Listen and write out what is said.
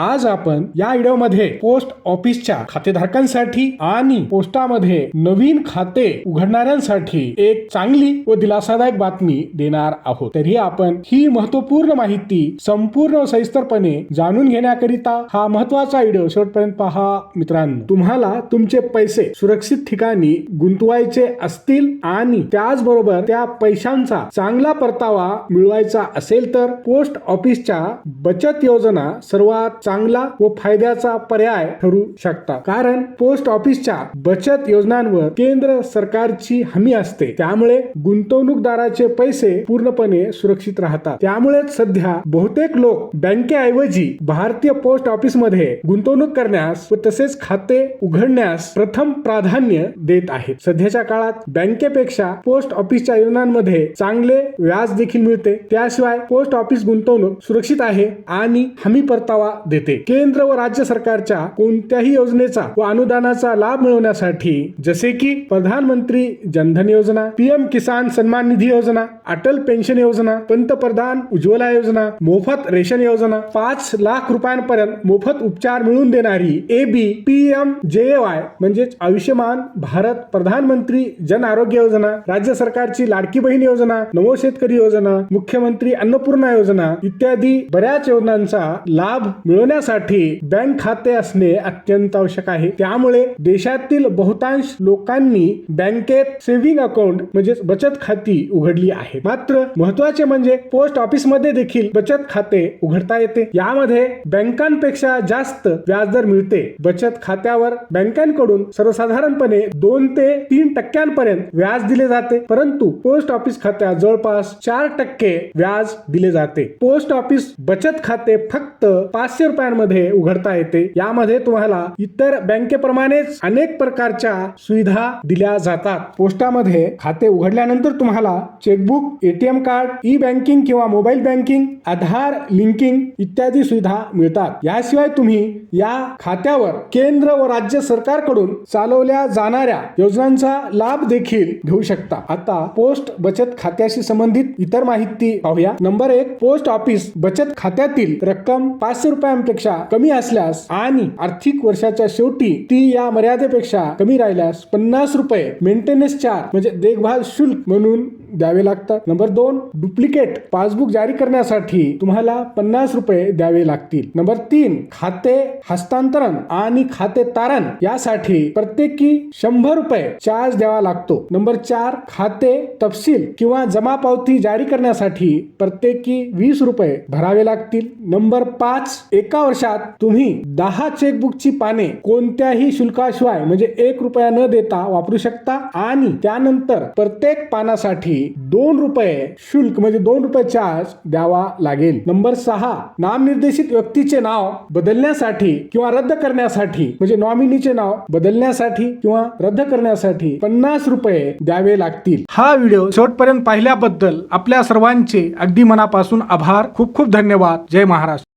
आज आपण या व्हिडिओमध्ये पोस्ट ऑफिसच्या खातेधारकांसाठी आणि पोस्टामध्ये नवीन खाते उघडणाऱ्यांसाठी एक चांगली व दिलासादायक बातमी देणार आहोत. तरी आपण ही महत्त्वपूर्ण माहिती संपूर्ण सविस्तरपणे जाणून घेण्याकरिता हा महत्त्वाचा व्हिडिओ शेवटपर्यंत पहा. मित्रांनो तुम्हाला तुमचे पैसे सुरक्षित ठिकाणी गुंतवायचे असतील आणि त्याचबरोबर त्या पैशांचा चांगला परतावा मिळवायचा असेल तर पोस्ट ऑफिसच्या बचत योजना सर्वात चांगला व फायद्याचा पर्याय ठरू शकतात कारण पोस्ट ऑफिसच्या बचत योजनांवर केंद्र सरकारची हमी असते. त्यामुळे गुंतवणूकदाराचे पैसे पूर्णपणे सुरक्षित राहतात. त्यामुळेच सध्या बहुतेक लोक बँकेऐवजी भारतीय पोस्ट ऑफिसमध्ये गुंतवणूक करण्यास व तसेच खाते उघडण्यास प्रथम प्राधान्य देत आहेत. सध्याच्या काळात बँकेपेक्षा पोस्ट ऑफिसच्या योजनांमध्ये चांगले व्याज देखील मिळते. त्याशिवाय पोस्ट ऑफिस गुंतवणूक सुरक्षित आहे आणि हमी परतावा देते. केंद्र व राज्य सरकारच्या कोणत्याही योजनेचा व अनुदानाचा लाभ मिळवण्यासाठी जसे की प्रधानमंत्री जनधन योजना पीएम किसान सन्मान निधी योजना अटल पेन्शन योजना पंतप्रधान उज्ज्वला योजना मोफत रेशन योजना पाच लाख रुपयांपर्यंत मोफत उपचार मिळवून देणारी A B P M J A म्हणजेच आयुष्यमान भारत प्रधानमंत्री जन आरोग्य योजना राज्य सरकारची लाडकी बहीण योजना नवो शेतकरी योजना मुख्यमंत्री अन्नपूर्णा योजना इत्यादी बऱ्याच योजनांचा लाभ मिळवण्यासाठी बँक खाते असणे अत्यंत आवश्यक आहे. त्यामुळे देशातील बहुतांश लोकांनी बँकेत सेव्हिंग अकाउंट म्हणजेच बचत खाती उघडली आहे. मात्र महत्त्वाचे म्हणजे पोस्ट ऑफिसमध्ये देखील बचत खाते उघडता येते. यामध्ये बँकांपेक्षा जास्त व्याजदर मिळते. बचत खात्यावर बँकांकडून सर्वसाधारणपणे दोन ते तीन टक्क्यांपर्यंत व्याज दिले जाते. परंतु पोस्ट ऑफिस खात्यात जवळपास चार टक्के व्याज दिले जाते. पोस्ट ऑफिस बचत खाते फक्त पाचशे रुपयांमध्ये उघडता येते. यामध्ये तुम्हाला इतर बँकेप्रमाणेच अनेक प्रकारच्या सुविधा दिल्या जातात. पोस्टामध्ये खाते उघडल्यानंतर तुम्हाला chequebook ATM card e banking किंवा मोबाईल बँकिंग आधार लिंकिंग इत्यादी सुविधा मिळतात. याशिवाय तुम्ही या खात्यावर केंद्र व राज्य सरकारकडून चालवल्या जाणाऱ्या योजनांचा लाभ देखील घेऊ शकता. आता पोस्ट बचत खात्याशी संबंधित इतर माहिती पाहूया. नंबर एक पोस्ट ऑफिस बचत खात्यातील रक्कम पाचशे पेक्षा कमी असल्यास आणि आर्थिक वर्षाच्या शेवटी ती या मर्यादेपेक्षा कमी राहिल्यास पन्नास रुपये मेंटेनन्स चार्ज म्हणजे देखभाल शुल्क म्हणून द्यावे लागतात. नंबर दोन डुप्लिकेट पासबुक जारी करण्यासाठी तुम्हाला पन्नास रुपये द्यावे लागतील. नंबर तीन खाते हस्तांतरण आणि खाते तारण यासाठी प्रत्येकी शंभर रुपये चार्ज द्यावा लागतो. नंबर चार खाते तपशील किंवा जमा पावती जारी करण्यासाठी प्रत्येकी वीस रुपये भरावे लागतील. नंबर पाच एक एका वर्षात तुम्ही दहा चेकबुकची पाने कोणत्याही शुल्काशिवाय म्हणजे एक रुपया न देता वापरू शकता आणि त्यानंतर प्रत्येक पानासाठी दोन रुपये शुल्क म्हणजे दोन रुपये चार्ज द्यावा लागेल. नंबर सहा नामनिर्देशित व्यक्तीचे नाव बदलण्यासाठी किंवा रद्द करण्यासाठी म्हणजे नॉमिनीचे नाव बदलण्यासाठी किंवा रद्द करण्यासाठी पन्नास रुपये द्यावे लागतील. हा व्हिडिओ शेवटपर्यंत पाहिल्याबद्दल आपल्या सर्वांचे अगदी मनापासून आभार. खूप खूप धन्यवाद. जय महाराष्ट्र.